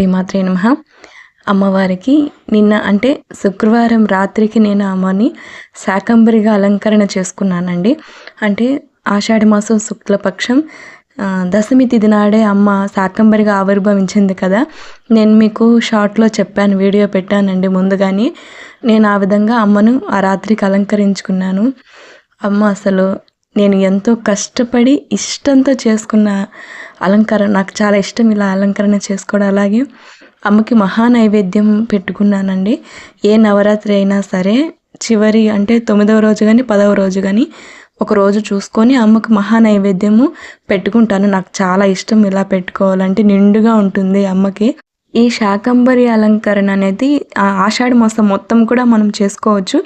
శ్రీమాత్రే నమ. అమ్మవారికి నిన్న అంటే శుక్రవారం రాత్రికి నేను అమ్మని శాకంబరిగా అలంకరణ చేసుకున్నానండి. అంటే ఆషాఢ మాసం శుక్లపక్షం దశమి తిది నాడే అమ్మ శాకంబరిగా ఆవిర్భవించింది కదా. నేను మీకు షార్ట్లో చెప్పాను వీడియో పెట్టానండి ముందుగానే. నేను ఆ విధంగా అమ్మను ఆ రాత్రికి అలంకరించుకున్నాను. అమ్మ అసలు నేను ఎంతో కష్టపడి ఇష్టంతో చేసుకున్న అలంకరణ నాకు చాలా ఇష్టం ఇలా అలంకరణ చేసుకోవడం. అలాగే అమ్మకి మహా నైవేద్యం పెట్టుకున్నానండి. ఏ నవరాత్రి అయినా సరే చివరి అంటే తొమ్మిదవ రోజు కానీ పదవ రోజు కానీ ఒక రోజు చూసుకొని అమ్మకి మహా నైవేద్యము పెట్టుకుంటాను. నాకు చాలా ఇష్టం ఇలా పెట్టుకోవాలంటే నిండుగా ఉంటుంది అమ్మకి. ఈ శాకంబరి అలంకరణ అనేది ఆషాఢ మాసం మొత్తం కూడా మనం చేసుకోవచ్చు.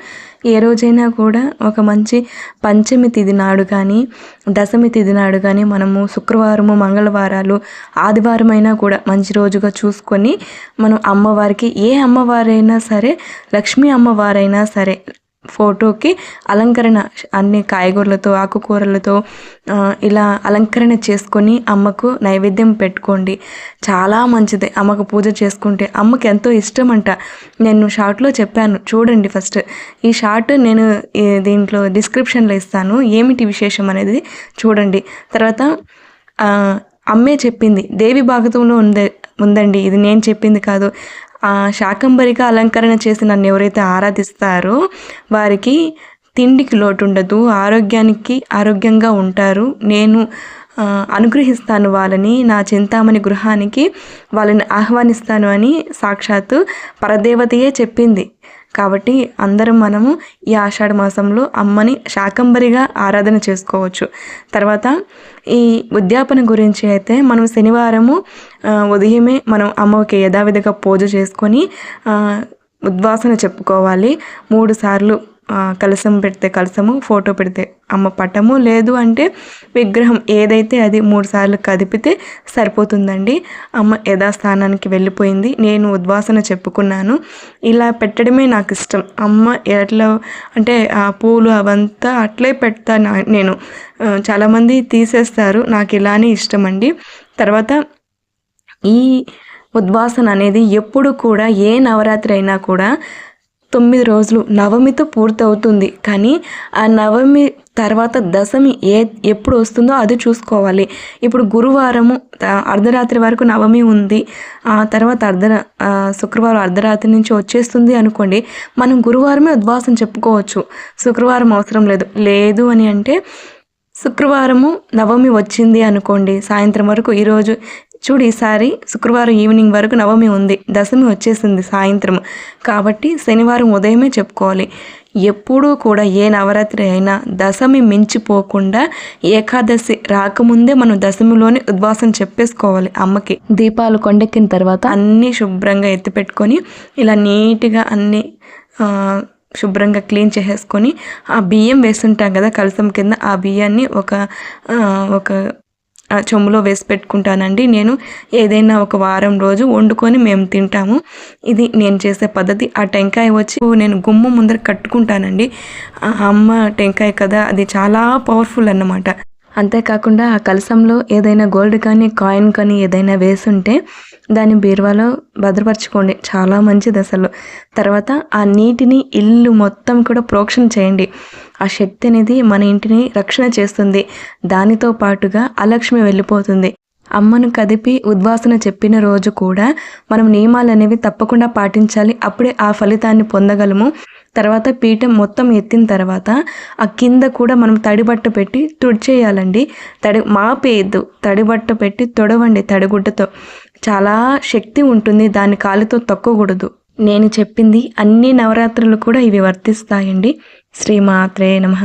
ఏ రోజైనా కూడా ఒక మంచి పంచమి తిథి నాడు కానీ దశమి తిథి నాడు కానీ మనము శుక్రవారము మంగళవారాలు ఆదివారం అయినా కూడా మంచి రోజుగా చూసుకొని మనం అమ్మవారికి ఏ అమ్మవారైనా సరే లక్ష్మీ అమ్మవారైనా సరే ఫోటోకి అలంకరణ అన్ని కాయగూరలతో ఆకుకూరలతో ఇలా అలంకరణ చేసుకొని అమ్మకు నైవేద్యం పెట్టుకోండి. చాలా మంచిది అమ్మకు పూజ చేసుకుంటే. అమ్మకి ఎంతో ఇష్టం అంట నేను షార్ట్లో చెప్పాను చూడండి ఫస్ట్. ఈ షార్ట్ నేను దీంట్లో డిస్క్రిప్షన్లో ఇస్తాను. ఏమిటి విశేషం అనేది చూడండి. తర్వాత అమ్మే చెప్పింది దేవి భాగతంలో ఉందే ఉందండి. ఇది నేను చెప్పింది కాదు. శాకంబరిగా అలంకరణ చేసి నన్ను ఎవరైతే ఆరాధిస్తారో వారికి తిండికి లోటు ఉండదు ఆరోగ్యానికి ఆరోగ్యంగా ఉంటారు. నేను అనుగ్రహిస్తాను వాళ్ళని నా చింతామణి గృహానికి వాళ్ళని ఆహ్వానిస్తాను అని సాక్షాత్తు పరదేవతయే చెప్పింది. కాబట్టి అందరం మనము ఈ ఆషాఢ మాసంలో అమ్మని శాకంబరిగా ఆరాధన చేసుకోవచ్చు. తర్వాత ఈ ఉద్యాపన గురించి అయితే మనం శనివారము ఉదయమే మనం అమ్మకి యథావిధిగా పూజ చేసుకొని ఉద్వాసన చెప్పుకోవాలి. మూడు సార్లు కలశం పెడితే కలశము ఫోటో పెడితే అమ్మ పటము. లేదు అంటే విగ్రహం ఏదైతే అది మూడు సార్లు కదిపితే సరిపోతుందండి. అమ్మ యథాస్థానానికి వెళ్ళిపోయింది. నేను ఉద్వాసన చెప్పుకున్నాను. ఇలా పెట్టడమే నాకు ఇష్టం. అమ్మ ఎట్లా అంటే ఆ పూలు అవంతా అట్లే పెడతా నా- నేను. చాలామంది తీసేస్తారు. నాకు ఇలానే ఇష్టం అండి తర్వాత ఈ ఉద్వాసన అనేది ఎప్పుడు కూడా ఏ నవరాత్రి అయినా కూడా తొమ్మిది రోజులు నవమితో పూర్తవుతుంది. కానీ ఆ నవమి తర్వాత దశమి ఏ ఎప్పుడు వస్తుందో అది చూసుకోవాలి. ఇప్పుడు గురువారము అర్ధరాత్రి వరకు నవమి ఉంది. ఆ తర్వాత అర్ధ శుక్రవారం అర్ధరాత్రి నుంచి వచ్చేస్తుంది అనుకోండి మనం గురువారమే ఉద్వాసం చెప్పుకోవచ్చు. శుక్రవారం అవసరం లేదు. లేదు అని అంటే శుక్రవారము నవమి వచ్చింది అనుకోండి సాయంత్రం వరకు ఈరోజు చూడు ఈసారి శుక్రవారం ఈవినింగ్ వరకు నవమి ఉంది. దశమి వచ్చేసింది సాయంత్రం కాబట్టి శనివారం ఉదయమే చెప్పుకోవాలి. ఎప్పుడూ కూడా ఏ నవరాత్రి అయినా దశమి మించిపోకుండా ఏకాదశి రాకముందే మనం దశమిలోనే ఉద్వాసం చెప్పేసుకోవాలి అమ్మకి. దీపాలు కొండెక్కిన తర్వాత అన్నీ శుభ్రంగా ఎత్తిపెట్టుకొని ఇలా నీట్గా అన్నీ శుభ్రంగా క్లీన్ చేసేసుకొని ఆ బియ్యం వేస్తుంటాం కదా కలసం కింద. ఆ బియ్యాన్ని ఒక ఒక చెంబులో వేసి పెట్టుకుంటానండి. నేను ఏదైనా ఒక వారం రోజు వండుకొని మేము తింటాము. ఇది నేను చేసే పద్ధతి. ఆ టెంకాయ వచ్చి నేను గుమ్మ ముందర కట్టుకుంటానండి. అమ్మ టెంకాయ కదా అది చాలా పవర్ఫుల్ అన్నమాట. అంతేకాకుండా ఆ కలసంలో ఏదైనా గోల్డ్ కానీ కాయిన్ కానీ ఏదైనా వేసుంటే దాన్ని బీరువాలో భద్రపరచుకోండి. చాలా మంచిది అసలు. తర్వాత ఆ నీటిని ఇల్లు మొత్తం కూడా ప్రోక్షణ చేయండి. ఆ శక్తి అనేది మన ఇంటిని రక్షణ చేస్తుంది. దానితో పాటుగా అలక్ష్మి వెళ్ళిపోతుంది. అమ్మను కదిపి ఉద్వాసన చెప్పిన రోజు కూడా మనం నియమాలు అనేవి తప్పకుండా పాటించాలి. అప్పుడే ఆ ఫలితాన్ని పొందగలము. తర్వాత పీఠం మొత్తం ఎత్తిన తర్వాత ఆ కింద కూడా మనం తడిబట్ట పెట్టి తుడిచేయాలండి. తడి మాపేయద్దు తడిబట్ట పెట్టి తొడవండి తడిగుడ్డతో. చాలా శక్తి ఉంటుంది. దాని కాలితో తొక్కకూడదు. నేను చెప్పింది అన్ని నవరాత్రులు కూడా ఇవి వర్తిస్తాయండి. శ్రీమాత్రే నమః.